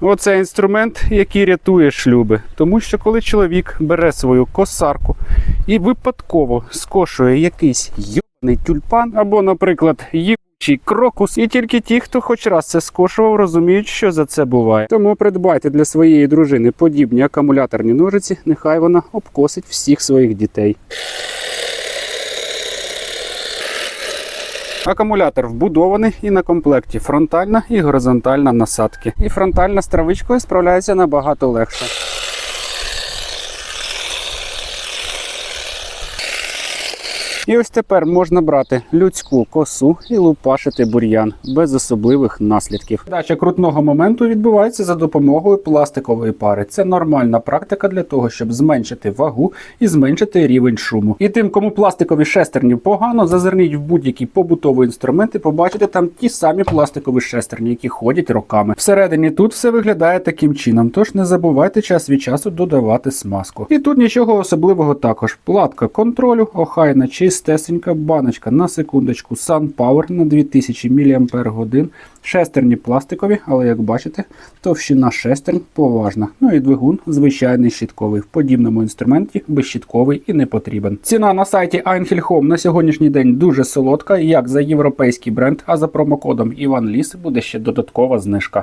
Оце інструмент, який рятує шлюби. Тому що коли чоловік бере свою косарку і випадково скошує якийсь йобаний тюльпан, або, наприклад, їбучий крокус, і тільки ті, хто хоч раз це скошував, розуміють, що за це буває. Тому придбайте для своєї дружини подібні акумуляторні ножиці, нехай вона обкосить всіх своїх дітей. Акумулятор вбудований і на комплекті фронтальна і горизонтальна насадки. І фронтальна з травичкою справляється набагато легше. І ось тепер можна брати людську косу і лупашити бур'ян без особливих наслідків. Дача крутного моменту відбувається за допомогою пластикової пари. Це нормальна практика для того, щоб зменшити вагу і зменшити рівень шуму. І тим, кому пластикові шестерні погано, зазирніть в будь-які побутові інструменти, побачите там ті самі пластикові шестерні, які ходять роками. Всередині тут все виглядає таким чином, тож не забувайте час від часу додавати смазку. І тут нічого особливого також. Платка контролю, охайна, чистесенька баночка на секундочку, SunPower на 2000 мАч, шестерні пластикові, але як бачите, товщина шестернь поважна. Ну і двигун звичайний щітковий. В подібному інструменті безщітковий і не потрібен. Ціна на сайті Einhell на сьогоднішній день дуже солодка, як за європейський бренд, а за промокодом Іван Ліс буде ще додаткова знижка.